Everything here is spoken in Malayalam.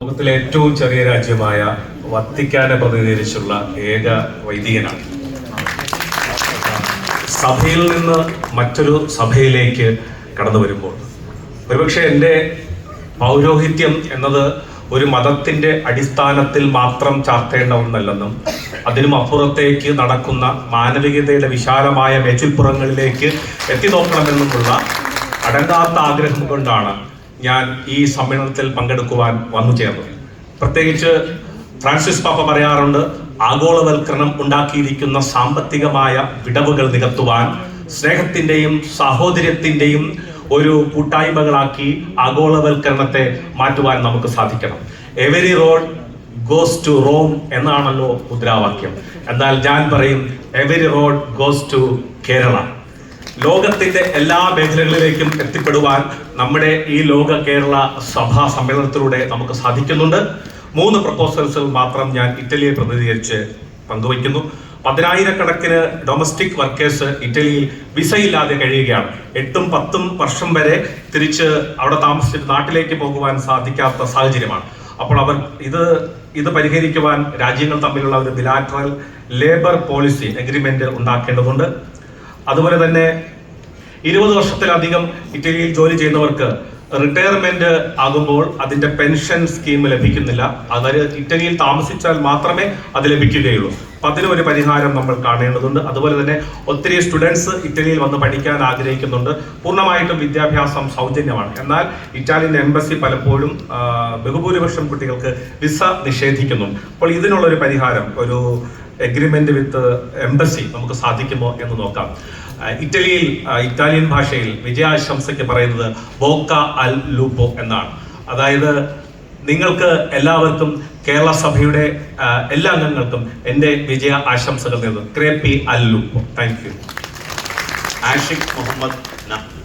ലോകത്തിലെ ഏറ്റവും ചെറിയ രാജ്യമായ വത്തിക്കാനെ പ്രതിനിധീകരിച്ചുള്ള ഏക വൈദികനാണ്. സഭയിൽ നിന്ന് മറ്റൊരു സഭയിലേക്ക് കടന്നു വരുമ്പോൾ ഒരുപക്ഷെ എന്റെ പൗരോഹിത്യം എന്നത് ഒരു മതത്തിന്റെ അടിസ്ഥാനത്തിൽ മാത്രം ചാർത്തേണ്ട ഒന്നല്ലെന്നും അതിനും അപ്പുറത്തേക്ക് നടക്കുന്ന മാനവികതയുടെ വിശാലമായ മേച്ചിൽപ്പുറങ്ങളിലേക്ക് എത്തി നോക്കണമെന്നുമുള്ള അടങ്ങാത്ത ആഗ്രഹം കൊണ്ടാണ് ഞാൻ ഈ സമ്മേളനത്തിൽ പങ്കെടുക്കുവാൻ വന്നു ചേർന്നു പ്രത്യേകിച്ച് ഫ്രാൻസിസ് പാപ്പ പറയാറുണ്ട് ആഗോളവൽക്കരണം ഉണ്ടാക്കിയിരിക്കുന്ന സാമ്പത്തികമായ വിടവുകൾ നികത്തുവാൻ സ്നേഹത്തിന്റെയും സാഹോദര്യത്തിന്റെയും ഒരു കൂട്ടായ്മകളാക്കി ആഗോളവൽക്കരണത്തെ മാറ്റുവാൻ നമുക്ക് സാധിക്കണം. Every road goes to Rome എന്നാണല്ലോ മുദ്രാവാക്യം. എന്നാൽ ഞാൻ പറയും every road goes to Kerala. ലോകത്തിന്റെ എല്ലാ മേഖലകളിലേക്കും എത്തിപ്പെടുവാൻ നമ്മുടെ ഈ ലോക കേരള സഭാ സമ്മേളനത്തിലൂടെ നമുക്ക് സാധിക്കുന്നുണ്ട്. മൂന്ന് പ്രപ്പോസൽസ് മാത്രം ഞാൻ ഇറ്റലിയെ പ്രതിനിധീകരിച്ച് പങ്കുവയ്ക്കുന്നു. പതിനായിരക്കണക്കിന് ഡൊമസ്റ്റിക് വർക്കേഴ്സ് ഇറ്റലിയിൽ വിസയില്ലാതെ കഴിയുകയാണ്. എട്ടും പത്തും വർഷം വരെ തിരിച്ച് അവിടെ താമസിച്ചിട്ട് നാട്ടിലേക്ക് പോകുവാൻ സാധിക്കാത്ത സാഹചര്യമാണ്. അപ്പോൾ അവർ ഇത് ഇത് പരിഹരിക്കുവാൻ രാജ്യങ്ങൾ തമ്മിലുള്ള ഒരു ബിലാറ്ററൽ ലേബർ പോളിസി അഗ്രിമെന്റ് ഉണ്ടാക്കേണ്ടതുണ്ട്. അതുപോലെ തന്നെ ഇരുപത് വർഷത്തിലധികം ഇറ്റലിയിൽ ജോലി ചെയ്യുന്നവർക്ക് റിട്ടയർമെന്റ് ആകുമ്പോൾ അതിന്റെ പെൻഷൻ സ്കീം ലഭിക്കുന്നില്ല. അതായത് ഇറ്റലിയിൽ താമസിച്ചാൽ മാത്രമേ അത് ലഭിക്കുകയുള്ളൂ. അപ്പൊ അതിനൊരു പരിഹാരം നമ്മൾ കാണേണ്ടതുണ്ട്. അതുപോലെ തന്നെ ഒത്തിരി സ്റ്റുഡൻസ് ഇറ്റലിയിൽ വന്ന് പഠിക്കാൻ ആഗ്രഹിക്കുന്നുണ്ട്. പൂർണമായിട്ടും വിദ്യാഭ്യാസം സൗജന്യമാണ്. എന്നാൽ ഇറ്റാലിയൻ എംബസി പലപ്പോഴും ബഹുഭൂരിപക്ഷം കുട്ടികൾക്ക് വിസ നിഷേധിക്കുന്നുണ്ട്. അപ്പോൾ ഇതിനുള്ള ഒരു പരിഹാരം ഒരു എഗ്രിമെന്റ് വിത്ത് എംബസി നമുക്ക് സാധിക്കുമോ എന്ന് നോക്കാം. ഇറ്റലിയിൽ ഇറ്റാലിയൻ ഭാഷയിൽ വിജയാശംസയ്ക്ക് പറയുന്നത് ബോക്ക അൽ ലൂപ്പോ എന്നാണ്. അതായത് നിങ്ങൾക്ക് എല്ലാവർക്കും കേരള സഭയുടെ എല്ലാ അംഗങ്ങൾക്കും എന്റെ വിജയ ആശംസകൾ നേരുന്നു. ക്രേപ്പി അൽ ലൂപ്പോ താങ്ക് യു ആഷിഖ് മുഹമ്മദ് ന